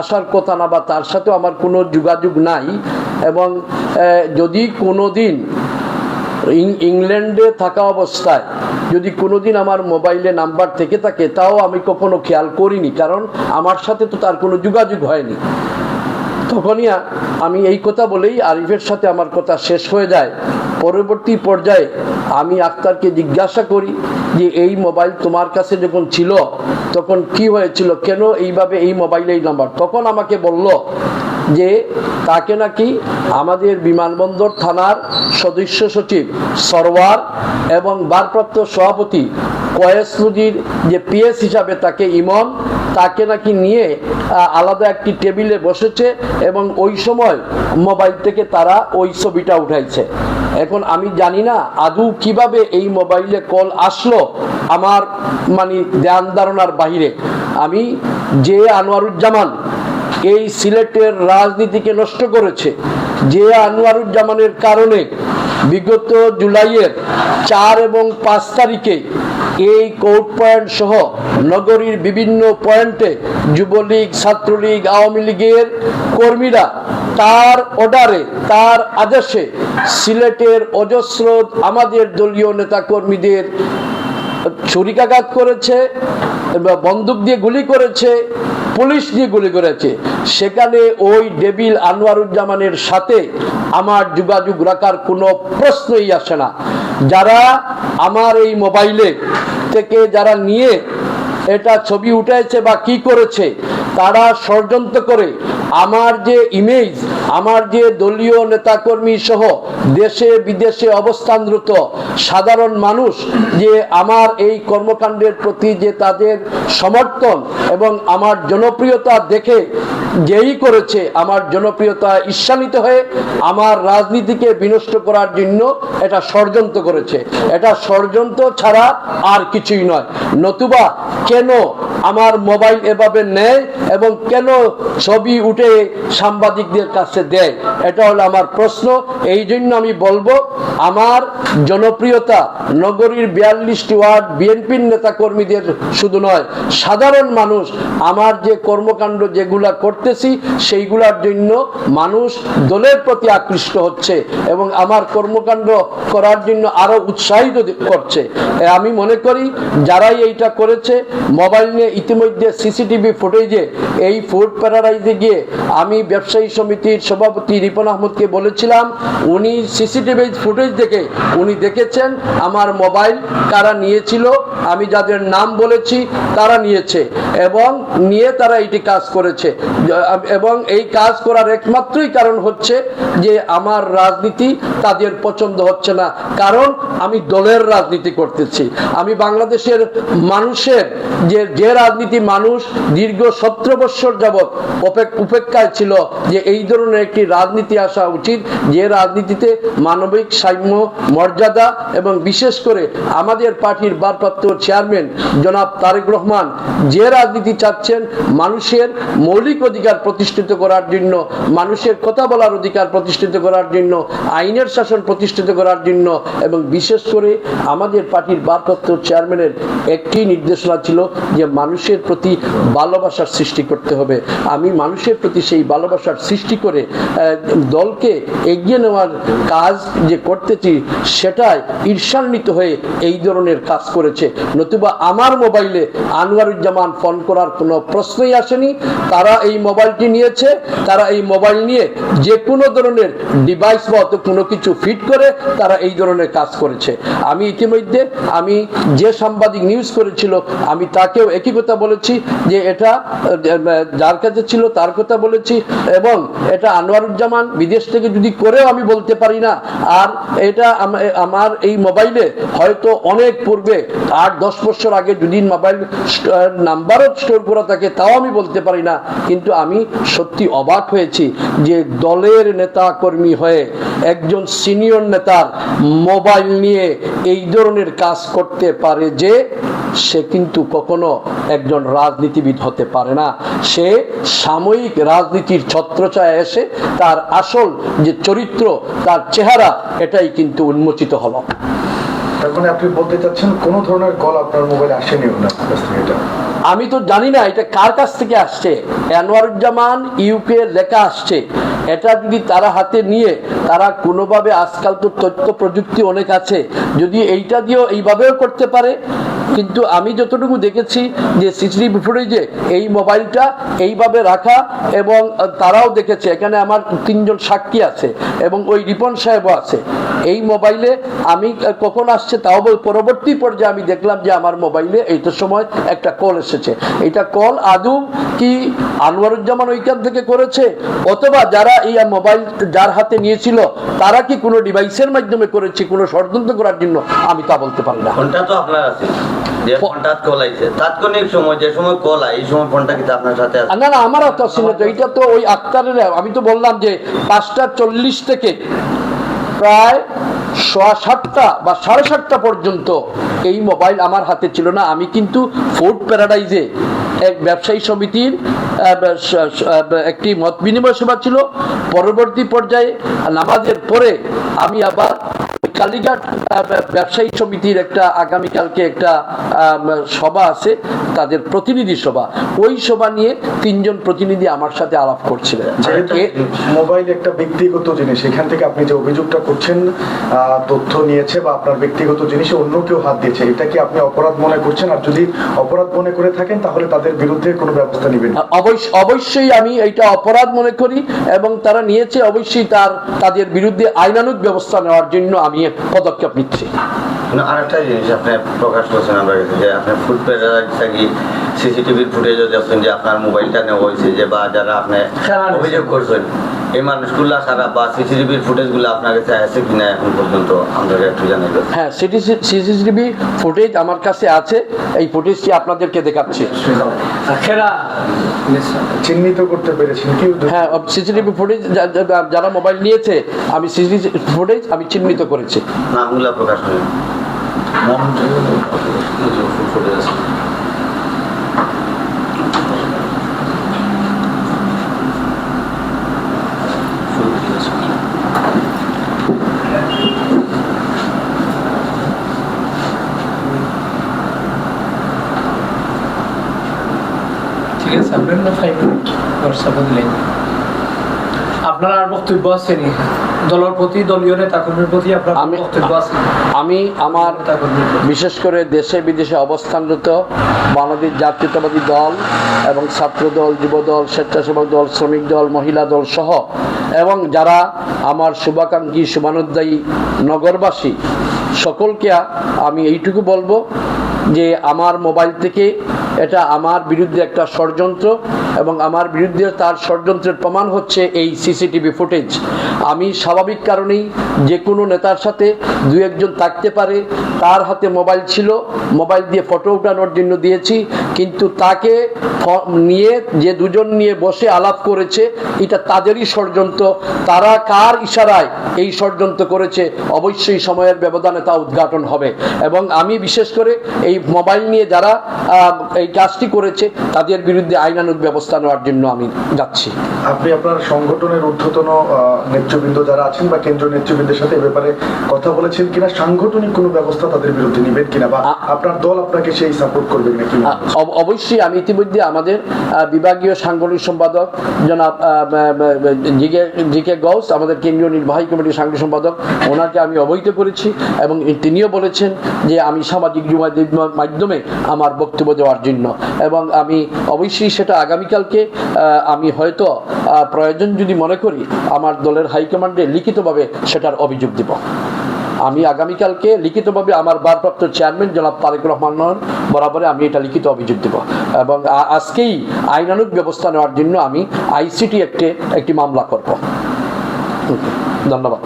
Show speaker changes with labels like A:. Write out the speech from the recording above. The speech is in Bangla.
A: আসার কথা না বা তার সাথেও আমার কোনো যোগাযোগ নাই এবং যদি কোনো দিন ইংল্যান্ডে থাকা অবস্থায় যদি কোনোদিন আমার মোবাইলে নাম্বার থেকে থাকে, তাও আমি কখনো খেয়াল করিনি, কারণ আমার সাথে তো তার কোনো যোগাযোগ হয়নি। তখনই আমি এই কথা বলেই আরিফের সাথে আমার কথা শেষ হয়ে যায়। পরবর্তী পর্যায়ে আমি আক্তারকে জিজ্ঞাসা করি যে, এই মোবাইল তোমার কাছে যখন ছিল তখন কি হয়েছিল? কেন এইভাবে এই মোবাইলে এই নাম্বার তখন আমাকে বলল যে, তাকে নাকি আমাদের বিমানবন্দর থানার সদস্য সচিব, সরওয়ার এবং ভারপ্রাপ্ত সভাপতি কয়েস নদীর যে পিএস হিসাবে তাকে ইমন তাকে নাকি নিয়ে আলাদা একটি টেবিলে বসেছে এবং ওই সময় মোবাইল থেকে তারা ওই ছবিটা উঠাইছে। এখন আমি জানি না আদৌ কীভাবে এই মোবাইলে কল আসলো আমার মানে ধ্যান ধারণার বাহিরে। আমি যে আনোয়ারুজ্জামান এই সিলেটের রাজনীতিকে নষ্ট করেছে, যে আনোয়ারুজ্জামানের কারণে বিগত জুলাইয়ের চার এবং পাঁচ তারিখে এই কোর্ট পয়েন্ট সহ নগরীর বিভিন্ন পয়েন্টে যুবলীগ, ছাত্রলীগ, আওয়ামী লীগের কর্মীরা তার অর্ডারে, তার আদেশে সিলেটের অজস্র আমাদের দলীয় নেতাকর্মীদের ছুরিকাঘাত করেছে বন্দুক দিয়ে গুলি করেছে, পুলিশ দিয়ে গুলি করেছে। সেখানে ওই ডেবিল আনোয়ারুজ্জামানের সাথে আমার যোগাযোগ রাখার কোনো প্রশ্নই আসে না। যারা আমার এই মোবাইলে থেকে যারা নিয়ে এটা ছবি উঠেছে বা কি করেছে, তারা ষড়যন্ত্র করে আমার যে ইমেজ আমার যে দলীয় নেতাকর্মী সহ দেশে বিদেশে অবস্থানরত সাধারণ মানুষ যে আমার এই কর্মকাণ্ডের প্রতি যে তাদের সমর্থন এবং আমার জনপ্রিয়তা দেখে যেই করেছে, আমার জনপ্রিয়তা ঈর্ষান্বিত হয়ে আমার রাজনীতিকে বিনষ্ট করার জন্য এটা ষড়যন্ত্র করেছে। এটা ষড়যন্ত্র ছাড়া আর কিছুই নয়। নতুবা কেন আমার মোবাইল এভাবে নেয় এবং কেন ছবি উঠে সাংবাদিকদের কাছে দেয়? এটা হলো আমার প্রশ্ন। এই জন্য আমি বলব, আমার জনপ্রিয়তা নগরীর বিয়াল্লিশটি ওয়ার্ড বিএনপির নেতা কর্মীদের শুধু নয়, সাধারণ মানুষ, আমার যে কর্মকাণ্ড যেগুলা করতেছি, সেইগুলার জন্য মানুষ দলের প্রতি আকৃষ্ট হচ্ছে এবং আমার কর্মকাণ্ড করার জন্য আরও উৎসাহিত করছে। আমি মনে করি, যারাই এইটা করেছে, মোবাইল নিয়ে ইতিমধ্যে সিসিটিভি ফুটেজে এই ফুড প্যারাডাইজে গিয়ে আমি ব্যবসায়ী সমিতির সভাপতি রিপন আহমদকে বলেছিলাম, উনি সিসিটিভি ফুটেজ দেখে, উনি দেখেছেন আমার মোবাইল কারা নিয়েছিল, আমি যাদের নাম বলেছি তারা নিয়েছে এবং নিয়ে তারা এটি কাজ করেছে। এবং এই কাজ করার একমাত্রই কারণ হচ্ছে যে আমার রাজনীতি তাদের পছন্দ হচ্ছে না। কারণ আমি দলের রাজনীতি করতেছি। আমি বাংলাদেশের মানুষের যে যে রাজনীতি মানুষ দীর্ঘ সতেরো বৎসর যাবৎ উপেক্ষায় ছিল যে এই ধরনের একটি রাজনীতি আসা উচিত, যে রাজনীতিতে মানবিক সাম্য, মর্যাদা এবং বিশেষ করে আমাদের পার্টির ভারপ্রাপ্ত চেয়ারম্যান জনাব তারেক রহমান যে রাজনীতি চাচ্ছেন মানুষের মৌলিক অধিকার প্রতিষ্ঠিত করার জন্য, মানুষের কথা বলার অধিকার প্রতিষ্ঠিত করার জন্য, আইনের শাসন প্রতিষ্ঠিত করার জন্য এবং বিশেষ করে আমাদের পার্টির ভারপ্রাপ্ত চেয়ারম্যানের একটি নির্দেশনা ছিল যে মানুষের প্রতি ভালোবাসার সৃষ্টি করতে হবে। আমি মানুষের প্রতি সেই ভালোবাসার সৃষ্টি করে দলকে এগিয়ে নেওয়ার কাজ যে করতেছি, সেটাই ঈর্ষান্বিত হয়ে এই ধরনের কাজ করেছে। নতুবা আমার মোবাইলে আনোয়ারুজ্জামান ফোন করার কোনো প্রশ্নই আসেনি। তারা এই মোবাইলটি নিয়েছে, তারা এই মোবাইল নিয়ে যে কোনো ধরনের ডিভাইস বা অত কোনো কিছু ফিট করে, তারা এই ধরনের কাজ করেছে। আমি ইতিমধ্যে, আমি যে সাংবাদিক নিউজ করেছিল, আমি তাকেও একই কথা বলেছি, যে এটা যার কাছে ছিল তার কথা বলেছি, এবং এটা আনোয়ারুজ্জামান বিদেশ থেকে যদি করেও আমি বলতে পারি না, আর এটা আমার এই মোবাইলে হয়তো অনেক পূর্বে, আট, দশ বছর আগে যদি মোবাইল নাম্বারও স্টোর করা থাকে, তাও আমি বলতে পারি না, কিন্তু আমি সত্যি অবাক হয়েছি যে দলের নেতা কর্মী হয়ে একজন সিনিয়র নেতার মোবাইল নিয়ে এই ধরনের কাজ করতে পারে যে সে কিন্তু কখনো একজন রাজনীতিবিদ হতে পারে না। সে সাময়িক রাজনীতির ছত্রছায়া এসে তার আসল যে চরিত্র তার চেহারা এটাই কিন্তু উন্মোচিত হলো।
B: তার মানে আপনি বলতে চাচ্ছেন কোনো ধরনের কল আপনার মোবাইলে আসেনি ওনার কাছ থেকে এটা?
A: আমি তো জানি না এটা কার কাছ থেকে আসছে। আনোয়ারুজ্জামান ইউকে লেখা আসছে। এটা যদি তারা হাতে নিয়ে তারা কোনোভাবে আজকাল তো তথ্য প্রযুক্তি অনেক আছে। যদি এইটা দিয়েও এইভাবেও করতে পারে কিন্তু আমি যতটুকু দেখেছি যে সিসিটিভি ফুটেজে এই মোবাইলটা এইভাবে রাখা এবং তারাও দেখেছে। এখানে আমার তিনজন সাক্ষী আছে এবং ওই রিপন সাহেবও আছে। এই মোবাইলে আমি কখন আসছে তাও বল- পরবর্তী পর্যায়ে আমি দেখলাম যে আমার মোবাইলে এইটার সময় একটা কল এসেছে। এটা কল আদৌ কি আনোয়ারুজ্জামান ওইখান থেকে করেছে? অথবা যারা এই মোবাইল যার হাতে নিয়েছিল তারা কি কোনো ডিভাইসের মাধ্যমে করেছে কোনো ষড়যন্ত্র করার জন্য? আমি তা বলতে পারি না।
B: ফোনটা তো আপনার আছে। যে ফোনটা কল আইছে তাৎক্ষণিক সময় যে সময় কল আই এই সময় ফোনটা কিন্তু আপনার সাথে আছে।
A: না না আমার তো তো তো ওই আক্তারের আমি তো বললাম যে পাঁচটা চল্লিশ থেকে প্রায় সোয়া সাতটা বা সাড়ে সাতটা পর্যন্ত এই মোবাইল আমার হাতে ছিল না। আমি কিন্তু ফুড প্যারাডাইজে এক ব্যবসায়ী সমিতির একটি মত বিনিময় সভা ছিল। পরবর্তী পর্যায়ে নামাজের পরে আমি আবার কালীঘাট ব্যবসায়ী সমিতির একটা আগামীকালকে একটা সভা আছে তাদের প্রতিনিধি সভা। ওই সভা নিয়ে তিনজন প্রতিনিধি আমার সাথে আলাপ করছিলেন।
C: মোবাইল একটা ব্যক্তিগত জিনিস এখান থেকে আপনি যে অভিযোগটা করছেন তথ্য নিয়েছে বা আপনার ব্যক্তিগত জিনিসে অন্য কেউ হাত দিয়েছে এটা কি আপনি অপরাধ মনে করছেন? আর যদি অপরাধ মনে করে থাকেন তাহলে তাদের বিরুদ্ধে কোনো ব্যবস্থা নেবেন?
A: অবশ্য- অবশ্যই আমি এটা অপরাধ মনে করি এবং তারা নিয়েছে অবশ্যই তার তাদের বিরুদ্ধে আইনানুগ ব্যবস্থা নেওয়ার জন্য আমি পদক্ষেপ নিচ্ছি।
B: আরেকটা জিনিস আপনি প্রকাশ করছেন আমরা কাছে যে আপনার ফুড থাকি সিসিটিভির ফুটেজও দেখছেন যে আপনার মোবাইলটা নেওয়া হয়েছে যে বা যারা আপনি অভিযোগ করছেন। এই মানুষগুলা সারা বা সিসিটিভির ফুটেজগুলো আপনার কাছে আছে কিনা এখন পর্যন্ত আমাদের একটু জানাই
A: হ্যাঁ সিসিটিভি ফুটেজ আমার কাছে আছে এই ফুটেজটি আপনাদেরকে দেখাচ্ছি
C: চিহ্নিত করতে পেরেছেন কি
A: হ্যাঁ সিসিটিভি ফুটেজ যারা মোবাইল নিয়েছে আমি সিসিটিভি ফুটেজ আমি চিহ্নিত করেছি
B: নামগুলা প্রকাশ করেন
D: আপনার না ফাইভ মিনিট হোয়াটসঅ্যাপে দিলেন আপনার আর বক্তব্য আছে নি? দলের প্রতি দলীয় নেতা কর্মীর প্রতি আপনার
A: আমি
D: বক্তব্য আছে
A: আমি আমার বিশেষ করে দেশে বিদেশে অবস্থানরত বাংলাদেশ জাতীয়তাবাদী দল এবং ছাত্র দল যুব দল স্বেচ্ছাসেবক দল শ্রমিক দল মহিলা দল সহ এবং যারা আমার শুভাকাঙ্ক্ষী শুভানুদ্দায়ী নগরবাসী সকলকে আমি এইটুকু বলব যে আমার মোবাইল থেকে এটা আমার বিরুদ্ধে একটা ষড়যন্ত্র। এবং আমার বিরুদ্ধে তার ষড়যন্ত্রের প্রমাণ হচ্ছে এই সিসিটিভি ফুটেজ। আমি স্বাভাবিক কারণেই যে কোনো নেতার সাথে দু একজন থাকতে পারে, তার হাতে মোবাইল ছিল, মোবাইল দিয়ে ফটো উঠানোর জন্য দিয়েছি, কিন্তু তাকে নিয়ে যে দুজন নিয়ে বসে আলাপ করেছে, এটা তাদেরই ষড়যন্ত্র। তারা কার ইশারায় এই ষড়যন্ত্র করেছে? অবশ্যই সময়ের ব্যবধানে তা উদ্ঘাটন হবে। এবং আমি বিশেষ করে এই মোবাইল নিয়ে যারা এই কাজটি করেছে, তাদের বিরুদ্ধে আইনানুগ ব্যবস্থা নেওয়ার জন্য আমি যাচ্ছি
C: আপনি আপনার সংগঠনের ঊর্ধ্বতন নেতৃবৃন্দ যারা আছেন বা কেন্দ্রীয় নেতৃবৃন্দের সাথে এ ব্যাপারে কথা বলেছেন কিনা সাংগঠনিক কোনো ব্যবস্থা তাদের বিরুদ্ধে নেবেন কিনা বা আপনার দল আপনাকে সেই সাপোর্ট করবে কিনা কি হচ্ছে?
A: অব- অবশ্যই আমি ইতিমধ্যে আমাদের বিভাগীয় সাংগঠনিক সম্পাদক জনাব জিকে জিকে গৌস আমাদের কেন্দ্রীয় নির্বাহী কমিটির সাংগঠনিক সম্পাদক ওনাকে আমি অবহিত করেছি এবং তিনিও বলেছেন যে আমি সামাজিক যোগাযোগ মাধ্যমে আমার বক্তব্য দেওয়ার জন্য এবং আমি অবশ্যই সেটা আগামীকালকে আমি হয়তো প্রয়োজন যদি মনে করি, আমার দলের হাইকমান্ডে লিখিতভাবে সেটার অভিযোগ দিব। আমি আগামীকালকে লিখিতভাবে আমার ভারপ্রাপ্ত চেয়ারম্যান জনাব তারেক রহমান বরাবরে আমি এটা লিখিত অভিযোগ দেব। এবং আজকেই আইনানুগ ব্যবস্থা নেওয়ার জন্য আমি আইসিটি একটি একটি মামলা করব। ধন্যবাদ।